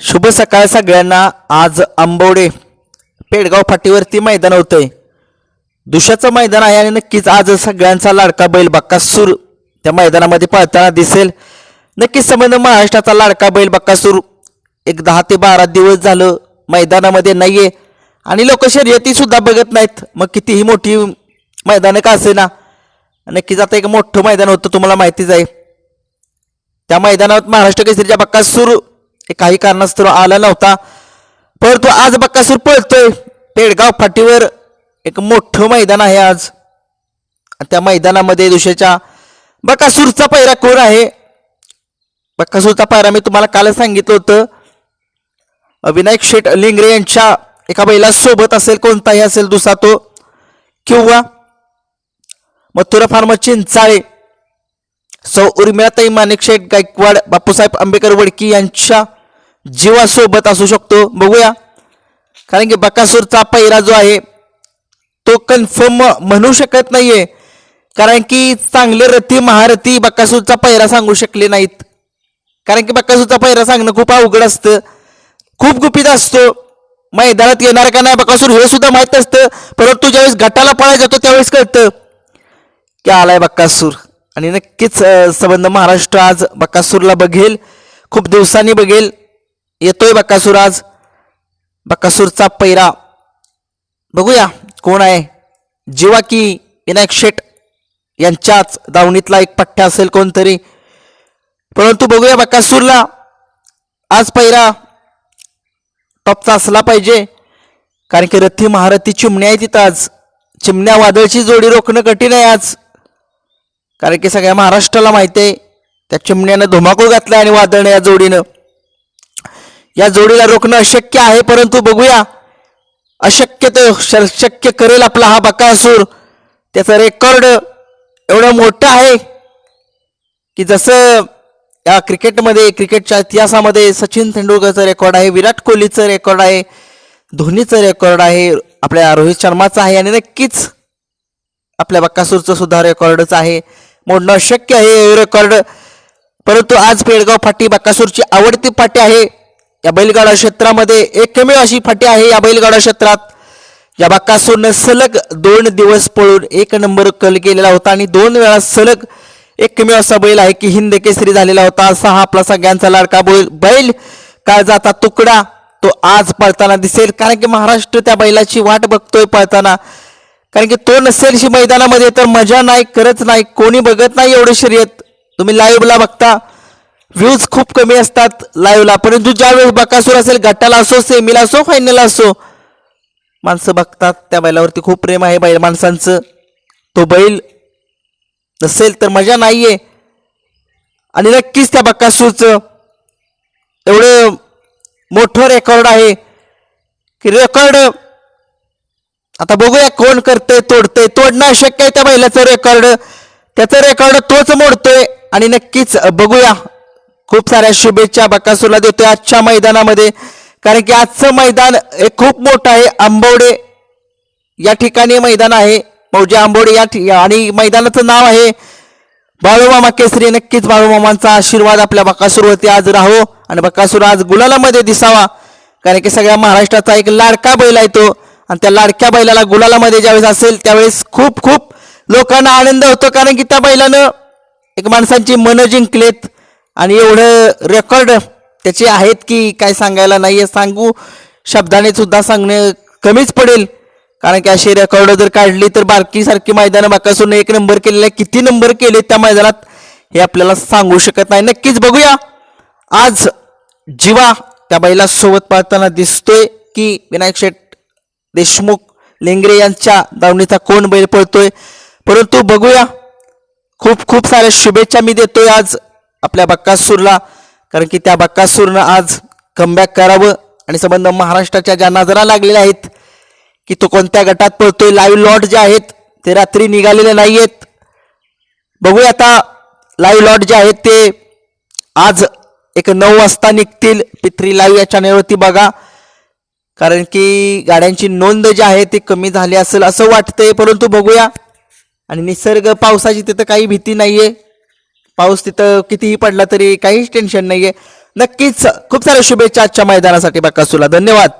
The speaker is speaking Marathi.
शुभ सकाळ सगळ्यांना. आज आंबवडे पेडगाव फाटीवरती मैदान होतंय. दुशाचं मैदान आहे आणि नक्कीच आज सगळ्यांचा लाडका बैल बक्कासूर त्या मैदानामध्ये पळताना दिसेल. नक्कीच संबंध महाराष्ट्राचा लाडका बैल बक्कासूर एक दहा ते बारा दिवस झालं मैदानामध्ये नाहीये. आणि लोक शर्यती सुद्धा बघत नाहीत. मग कितीही मोठी मैदानं का असेना. नक्कीच आता एक मोठं मैदान होतं तुम्हाला माहितीच आहे. त्या मैदानात महाराष्ट्र केसरीच्या बक्कासूर हे काही कारणास्तव आला नव्हता. परंतु आज बक्कासूर पळतोय. पेडगाव फाटीवर एक मोठं मैदान आहे आज. त्या मैदानामध्ये दुसऱ्याच्या बकासूरचा पायरा कोण आहे? बक्कासूरचा पायरा मी तुम्हाला काल सांगितलं होतं. विनायक शेठ लिंगरे यांच्या एका बैला सोबत असेल कोणताही असेल दुसरा तो. किंवा मथुरा फार्म चिंचाळे सौ उर्मिळाताई माणिक शेठ गायकवाड बापूसाहेब आंबेकर वडकी यांच्या जीवासोबत असू शकतो. बघूया. कारण की बकासूरचा पहिरा जो आहे तो कन्फर्म म्हणू शकत नाहीये. कारण की चांगले रथी महारथी बकासूरचा पहिरा सांगू शकले नाहीत. कारण की बकासूरचा पहिरा सांगणं खूप अवघड असतं. खूप गुपित असतो. मैदानात येणार का नाही बकासूर हे सुद्धा माहीत असतं परंतु ज्यावेळेस गटाला पळायला जातो त्यावेळेस कळतं की आलाय बक्कासूर आणि नक्कीच संबंध महाराष्ट्र आज बक्कासूरला बघेल. खूप दिवसांनी बघेल. येतोय बक्कासूर आज. बक्कासूरचा पैरा. बघूया कोण आहे. जेव्हा की विनायक शेठ यांच्याच दावणीतला एक पठ्ठा असेल कोणतरी. परंतु बघूया बक्कासूरला आज पैरा टॉपचा असला पाहिजे. कारण की रथी महारथी चिमण्या आहे तिथं आज. चिमण्या वादळची जोडी रोखणं कठीण आहे आज. कारण की सगळ्या महाराष्ट्राला माहिती आहे. त्या चिमण्यानं धुमाकूळ घातला आणि वादळनं या जोडीनं. या जोडीला रोखणं अशक्य आहे परंतु बघूया. अशक्य तो श- शक्य करेल आपला हा बकासूर. त्याचं रेकॉर्ड एवढं मोठं आहे की जसं या क्रिकेटमध्ये क्रिकेटच्या इतिहासामध्ये सचिन तेंडुलकरचं रेकॉर्ड आहे विराट कोहलीचं रेकॉर्ड आहे धोनीचं रेकॉर्ड आहे आपल्या रोहित शर्माचं आहे आणि नक्कीच आपल्या बक्कासूरचं सुद्धा रेकॉर्डच आहे. मोडणं शक्य आहे हे रेकॉर्ड परंतु आज पेडगाव फाटी बक्कासूरची आवडती फाटी आहे. या बैलगाडा क्षेत्रामध्ये एकमेव अशी फाटी आहे या बैलगाडा क्षेत्रात. या बक्कासूरनं सलग दोन दिवस पळून एक नंबर कल केलेला होता आणि दोन वेळा सलग एकमेव असा बैल आहे की हिंद केसरी झालेला होता. असा हा आपला सगळ्यांचा लाडका बैल बैल. काळजाचा तुकडा? तो आज पळताना दिसेल. कारण की महाराष्ट्र त्या बैलाची वाट बघतोय पळताना. कारण की तो नसेल शी मैदानामध्ये तर मजा नाही करत नाही कोणी बघत नाही एवढे शर्यत. तुम्ही लाईव्हला बघता. व्ह्यूज खूप कमी असतात लाईव्हला परंतु ज्यावेळेस बकासूर असेल गटाला असो सेमीला असो फायनलला असो माणसं बघतात त्या बैलावरती. खूप प्रेम आहे बैल माणसांचं. तो बैल नसेल तर मजा नाही आहे आणि नक्कीच त्या बकासूरचं एवढं मोठं रेकॉर्ड आहे की रेकॉर्ड आता बघूया कोण करतंय तोडतंय. तोडणं अशक्य आहे त्या बैलाचं रेकॉर्ड त्याचं रेकॉर्ड तोच मोडतोय. आणि नक्कीच बघूया खूप साऱ्या शुभेच्छा बकासूरला देतोय आजच्या मैदानामध्ये. कारण की आजचं मैदान हे खूप मोठं आहे. आंबवडे या ठिकाणी मैदान आहे. मौजे आंबोडे या ठि आणि मैदानाचं नाव आहे बाळूमामा केसरी. नक्कीच बाळूमामांचा आशीर्वाद आपल्या बकासूरवरती आज राहो आणि बकासूर आज गुलालामध्ये दिसावा. कारण की सगळ्या महाराष्ट्राचा एक लाडका बैल आहे तो. आणि त्या लाडक्या बैलाला गुलालामध्ये ज्यावेळेस असेल त्यावेळेस खूप खूप लोकांना आनंद होतो. कारण की त्या बैलानं एक माणसांची मनं जिंकलेत. आणि एवढं रेकॉर्ड त्याचे आहेत की काय सांगायला नाही आहे सांगू. शब्दाने सुद्धा सांगणे कमीच पडेल. कारण की अशी रेकॉर्ड जर काढली तर बारकीसारखी मैदानं बाकासून एक नंबर केलेला आहे किती नंबर केले त्या मैदानात हे आपल्याला सांगू शकत नाही. नक्कीच बघूया. आज जीवा त्या बैला सोबत पाळताना दिसतोय की विनायक शेठ देशमुख लेंगरे यांच्या दावणीचा कोण बैल पळतोय? परंतु बघूया. खूप खूप साऱ्या शुभेच्छा मी देतोय आज. आपल्या बक्कासूरला कारण की त्या बक्कासूरनं आज कमबॅक करावं. आणि संबंध महाराष्ट्राच्या ज्या नजरा लागलेल्या आहेत की तो कोणत्या गटात पळतोय लाईव्ह लॉट जे आहेत ते रात्री निघालेले नाही आहेत बघूया आता लाईव्ह लॉट जे आहेत ते आज एक नऊ वाजता निघतील. पित्री लाईव्ह या चॅनेलवरती बघा. कारण की गाड्यांची नोंद जी आहे ती कमी झाली असेल असं वाटतंय परंतु बघूया. आणि निसर्ग पावसाची तिथं काही भीती नाहीये. पाऊस तिथं कितीही पडला तरी काहीच टेन्शन नाहीये. नक्कीच खूप साऱ्या शुभेच्छा आजच्या मैदानासाठी बाकासूला धन्यवाद.